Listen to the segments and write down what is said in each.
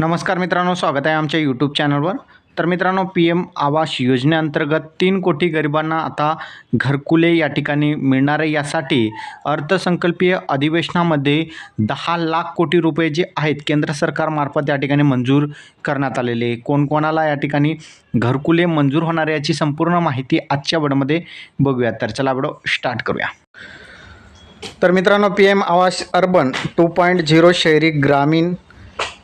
नमस्कार मित्रांनो स्वागत आहे आमच्या यूट्यूब चॅनलवर तर मित्रांनो पी एम आवास योजनेअंतर्गत तीन कोटी गरिबांना आता घरकुले या ठिकाणी मिळणार आहे. यासाठी अर्थसंकल्पीय अधिवेशनामध्ये दहा लाख कोटी रुपये जे आहेत केंद्र सरकारमार्फत या ठिकाणी मंजूर करण्यात आलेले कोणकोणाला या ठिकाणी घरकुले मंजूर होणार याची संपूर्ण माहिती आजच्या वेळेमध्ये बघूया. तर चला व्हिडिओ स्टार्ट करूया. तर मित्रांनो P M Awas urban two point zero शहरी ग्रामीण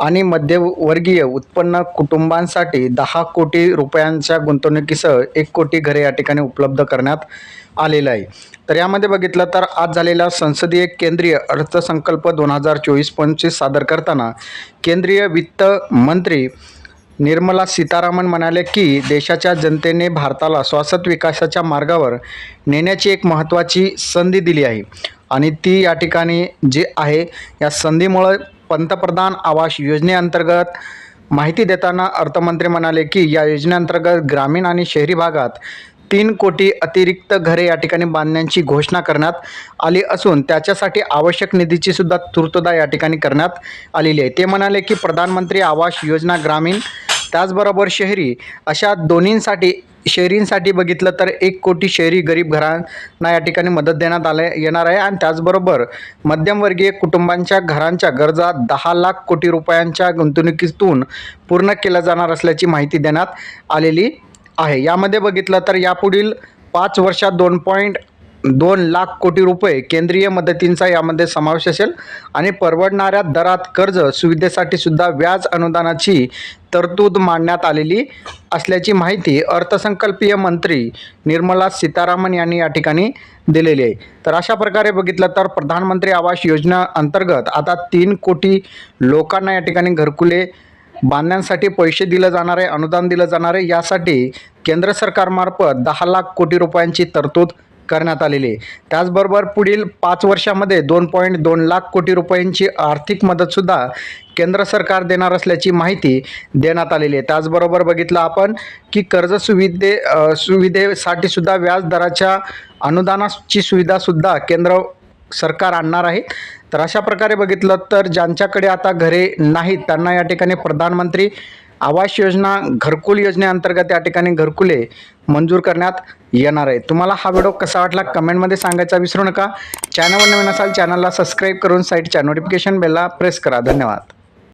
आणि मध्यमवर्गीय उत्पन्न कुटुंबांसाठी दहा कोटी रुपयांच्या गुंतवणुकीसह एक कोटी घरे या ठिकाणी उपलब्ध करण्यात आलेलं आहे. तर यामध्ये बघितलं तर आज झालेला संसदीय केंद्रीय अर्थसंकल्प दोन हजार चोवीस पंचवीस सादर करताना केंद्रीय वित्त मंत्री निर्मला सीतारामन म्हणाले की देशाच्या जनतेने भारताला शाश्वत विकासाच्या मार्गावर नेण्याची एक महत्त्वाची संधी दिली आहे. आणि ती या ठिकाणी जी आहे या संधीमुळं पंतप्रधान आवास योजनेअंतर्गत माहिती देताना अर्थमंत्री म्हणाले की या योजनेअंतर्गत ग्रामीण आणि शहरी भागात तीन कोटी अतिरिक्त घरे या ठिकाणी बांधण्याची घोषणा करण्यात आली असून त्याच्यासाठी आवश्यक निधीची सुद्धा तूर्तता या ठिकाणी करण्यात आलेली आहे. ते म्हणाले की प्रधानमंत्री आवास योजना ग्रामीण त्याचबरोबर शहरी अशा दोन्हींसाठी शहरींसाठी बघितलं तर एक कोटी शहरी गरीब घरांना या ठिकाणी मदत देण्यात आले येणार आहे. आणि त्याचबरोबर मध्यमवर्गीय कुटुंबांच्या घरांच्या गरजा दहा लाख कोटी रुपयांच्या गुंतवणुकीतून पूर्ण केल्या जाणार असल्याची माहिती देण्यात आलेली आहे. यामध्ये बघितलं तर यापुढील पाच वर्षात दोन पॉईंट दोन लाख कोटी रुपये केंद्रीय मदतींचा यामध्ये समावेश असेल. आणि परवडणाऱ्या दरात कर्ज सुविधेसाठी सुद्धा व्याज अनुदानाची तरतूद मांडण्यात आलेली असल्याची माहिती अर्थसंकल्पीय मंत्री निर्मला सीतारामन यांनी या ठिकाणी दिलेली आहे. तर अशा प्रकारे बघितलं तर प्रधानमंत्री आवास योजना अंतर्गत आता तीन कोटी लोकांना या ठिकाणी घरकुले बांधण्यासाठी पैसे दिलं जाणार आहे अनुदान दिलं जाणार आहे. यासाठी केंद्र सरकारमार्फत दहा लाख कोटी रुपयांची तरतूद करण्यात आलेली त्याचबरोबर पुढील पाच वर्षामध्ये दोन पॉईंट दोन लाख कोटी रुपयांची आर्थिक मदतसुद्धा केंद्र सरकार देणार असल्याची माहिती देण्यात आलेली आहे. त्याचबरोबर बघितलं आपण की कर्ज सुविधे सुविधेसाठी सुद्धा व्याजदराच्या अनुदानाची सुविधासुद्धा केंद्र सरकार आणणार आहे. तर अशा प्रकारे बघितलं तर ज्यांच्याकडे आता घरे नाहीत त्यांना या ठिकाणी प्रधानमंत्री आवास योजना घरकुल योजनेअंतर्गत या ठिकाणी घरकुले मंजूर करण्यात येणार आहे. तुम्हाला हा व्हिडिओ कसा वाटला कमेंटमध्ये सांगायचा विसरू नका. चॅनलवर नवीन असाल चॅनलला सबस्क्राईब करून साईटच्या नोटिफिकेशन बेलला प्रेस करा. धन्यवाद.